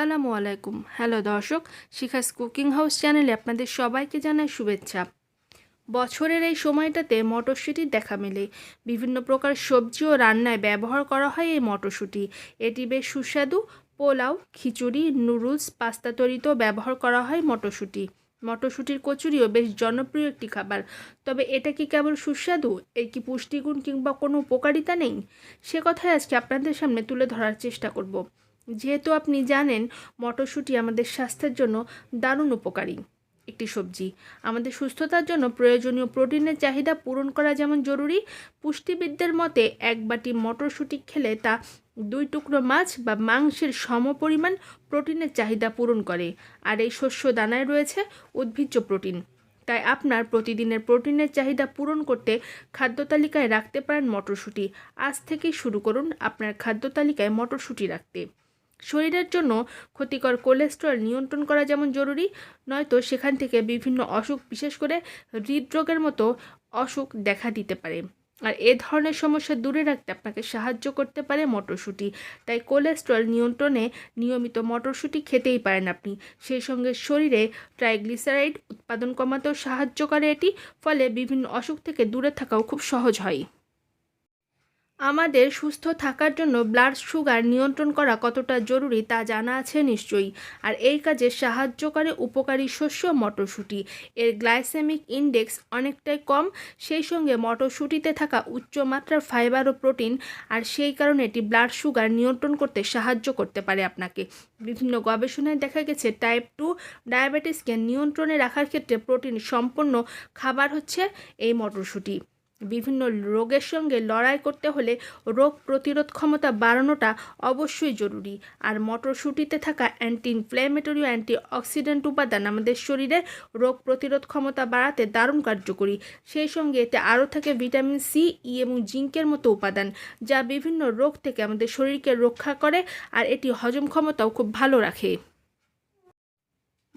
আসসালামু আলাইকুম। হ্যালো দর্শক, শিখাস কুকিং হাউস চ্যানেলে আপনাদের সবাইকে জানাই শুভেচ্ছা। বছরের এই সময়টাতে মটরশুঁটির দেখা মেলে। বিভিন্ন প্রকার সবজি ও রান্নায় ব্যবহার করা হয় এই মটরশুঁটি। এটি বেশ সুস্বাদু। পোলাও, খিচুড়ি, নুডলস, পাস্তা তৈরিতেও ব্যবহার করা হয় মটরশুঁটি। মটরশুঁটির কচুরিও বেশ জনপ্রিয় একটি খাবার। তবে এটা কি কেবল সুস্বাদু? এর কি পুষ্টিগুণ কিংবা কোনো উপকারিতা নেই? সে কথাই আজকে আপনাদের সামনে তুলে ধরার চেষ্টা করব। যেহেতু আপনি জানেন, মটরশুঁটি আমাদের স্বাস্থ্যের জন্য দারুণ উপকারী একটি সবজি। আমাদের সুস্থতার জন্য প্রয়োজনীয় প্রোটিনের চাহিদা পূরণ করা যেমন জরুরি, পুষ্টিবিদদের মতে এক বাটি মটরশুঁটি খেলে তা দুই টুকরো মাছ বা মাংসের সমপরিমাণ প্রোটিনের চাহিদা পূরণ করে। আর এই শস্য দানায় রয়েছে উদ্ভিজ্জ প্রোটিন। তাই আপনার প্রতিদিনের প্রোটিনের চাহিদা পূরণ করতে খাদ্য তালিকায় রাখতে পারেন মটরশুঁটি। আজ থেকেই শুরু করুন আপনার খাদ্য তালিকায় মটরশুঁটি রাখতে। শরীরের জন্য ক্ষতিকর কোলেস্টেরল নিয়ন্ত্রণ করা যেমন জরুরি, নয়তো সেখান থেকে বিভিন্ন অসুখ, বিশেষ করে হৃদরোগের মতো অসুখ দেখা দিতে পারে। আর এ ধরনের সমস্যা দূরে রাখতে আপনাকে সাহায্য করতে পারে মটরশুঁটি। তাই কোলেস্ট্রল নিয়ন্ত্রণে নিয়মিত মটরশুঁটি খেতেই পারেন আপনি। সেই সঙ্গে শরীরে ট্রাইগ্লিসারাইড উৎপাদন কমাতেও সাহায্য করে এটি, ফলে বিভিন্ন অসুখ থেকে দূরে থাকাও খুব সহজ হয়। আমাদের সুস্থ থাকার জন্য ব্লাড সুগার নিয়ন্ত্রণ করা কতটা জরুরি তা জানা আছে নিশ্চয়ই। আর এই কাজে সাহায্য করে উপকারী শস্য মটরশুঁটি। এর গ্লাইসেমিক ইন্ডেক্স অনেকটাই কম, সেই সঙ্গে মটরশুঁটিতে থাকা উচ্চমাত্রার ফাইবার ও প্রোটিন আর সেই কারণে এটি ব্লাড সুগার নিয়ন্ত্রণ করতে সাহায্য করতে পারে আপনাকে। বিভিন্ন গবেষণায় দেখা গেছে টাইপ টু ডায়াবেটিসকে নিয়ন্ত্রণে রাখার ক্ষেত্রে প্রোটিন সম্পন্ন খাবার হচ্ছে এই মটরশুঁটি। বিভিন্ন রোগের সঙ্গে লড়াই করতে হলে রোগ প্রতিরোধ ক্ষমতা বাড়ানোটা অবশ্যই জরুরি। আর মটরশুঁটিতে থাকা অ্যান্টি ইনফ্ল্যামেটরি অ্যান্টি অক্সিডেন্ট উপাদান আমাদের শরীরে রোগ প্রতিরোধ ক্ষমতা বাড়াতে দারুণ কার্যকরী। সেই সঙ্গে এতে আরও থাকে ভিটামিন সি ই এবং জিঙ্কের মতো উপাদান, যা বিভিন্ন রোগ থেকে আমাদের শরীরকে রক্ষা করে, আর এটি হজম ক্ষমতাও খুব ভালো রাখে।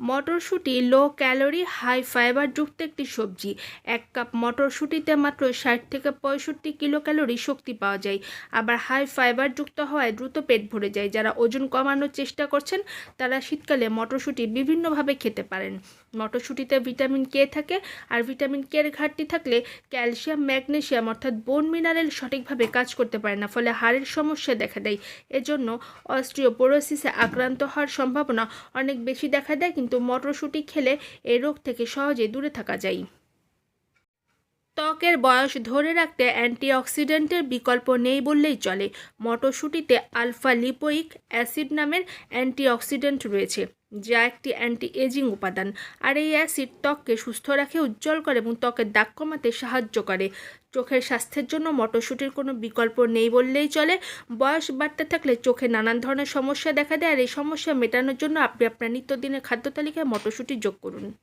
মটরশুঁটি লো ক্যালোরি হাই ফাইবার যুক্ত একটি সবজি। এক কাপ মটরশুঁটিতে মাত্র ষাট থেকে পঁয়ষট্টি কিলো ক্যালোরি শক্তি পাওয়া যায়। আবার হাই ফাইবার যুক্ত হওয়ায় দ্রুত পেট ভরে যায়। যারা ওজন কমানোর চেষ্টা করছেন, তারা শীতকালে মটরশুঁটি বিভিন্নভাবে খেতে পারেন। মটরশুঁটিতে ভিটামিন কে থাকে আর ভিটামিন কে এর ঘাটতি থাকলে ক্যালসিয়াম ম্যাগনেশিয়াম অর্থাৎ বোন মিনারেল সঠিকভাবে কাজ করতে পারে না, ফলে হাড়ের সমস্যা দেখা দেয়। এজন্য অস্ট্রিওপোরোসিসে আক্রান্ত হওয়ার সম্ভাবনা অনেক বেশি দেখা দেয় কিন্তু মটরশুঁটি খেলে এই রোগ থেকে সহজে দূরে থাকা যায়। ত্বকের বয়স ধরে রাখতে অ্যান্টিঅক্সিডেন্টের বিকল্প নেই বললেই চলে। মটরশুঁটিতে আলফা লিপোইক অ্যাসিড নামের অ্যান্টিঅক্সিডেন্ট রয়েছে, যা একটি অ্যান্টি এজিং উপাদান। আর এই অ্যাসিড ত্বককে সুস্থ রাখে, উজ্জ্বল করে এবং ত্বকের দাগ কমাতে সাহায্য করে। চোখের স্বাস্থ্যের জন্য মটরশুঁটির কোনো বিকল্প নেই বললেই চলে। বয়স বাড়তে থাকলে চোখে নানান ধরনের সমস্যা দেখা দেয়, আর এই সমস্যা মেটানোর জন্য আপনি আপনার নিত্যদিনের খাদ্য তালিকায় মটরশুঁটি যোগ করুন।